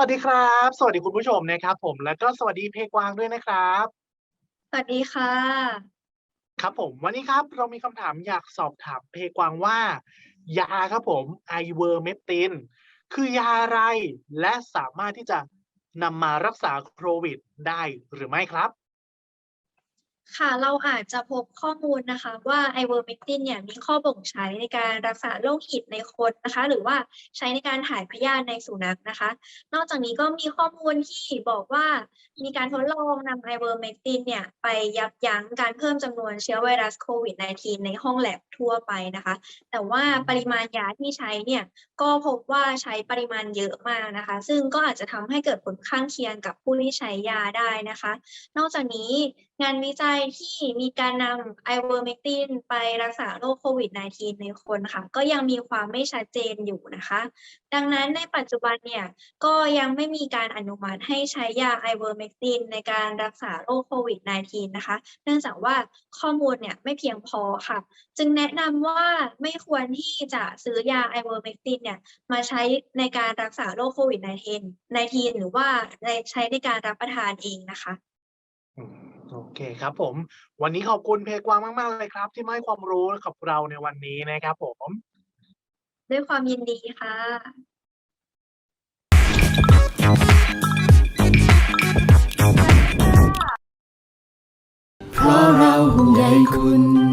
วัสดีครับ สวัสดีคุณผู้ชมนะครับ ผมแล้วก็สวัสดีเพกวางด้วยนะครับ สวัสดีค่ะ ครับผมวันนี้ครับเรามีคำถามอยากสอบถามเพกวางว่า ยาครับผมไอเวอร์เมปตินคือยาอะไรและสามารถที่จะนำมารักษาโควิดได้หรือไม่ครับ ค่ะ เราอาจจะพบข้อมูลนะคะว่าไอเวอร์เมกตินเนี่ยมีข้อบ่งใช้ในการรักษาโรคหิดในคนนะคะ หรือว่าใช้ในการถ่ายพยาธิในสุนัขนะคะ นอกจากนี้ก็มีข้อมูลที่บอกว่ามีการทดลองนำไอเวอร์เมกตินเนี่ยไปยับยั้งการเพิ่มจำนวนเชื้อไวรัสโควิด -19 ในห้องแลบทั่วไปนะคะ แต่ว่าปริมาณยาที่ใช้เนี่ยก็พบว่าใช้ปริมาณเยอะมากนะคะ ซึ่งก็อาจจะทำให้เกิดผลข้างเคียงกับผู้ที่ใช้ยาได้นะคะ นอกจากนี้ งานวิจัยที่มีการนำไอเวอร์เมกตินไปรักษาโรคโควิด -19 ในคนค่ะ ก็ยังมีความไม่ชัดเจนอยู่นะคะ ดังนั้นในปัจจุบันเนี่ย ก็ยังไม่มีการอนุมัติให้ใช้ยาไอเวอร์เมกตินในการรักษาโรคโควิด -19 นะคะ เนื่องจากว่าข้อมูลเนี่ยไม่เพียงพอค่ะ จึงแนะนำว่าไม่ควรที่จะซื้อยาไอเวอร์เมกตินเนี่ยมาใช้ในการรักษาโรคโควิด -19 หรือว่าในใช้ในการรับประทานเองนะคะ เคครับผม วันนี้ขอบคุณเพกวางมาก ๆ เลยครับ ที่มาให้ความรู้กับเราในวันนี้นะครับผม ด้วยความยินดีค่ะ เพราะเราห่วงใยคุณ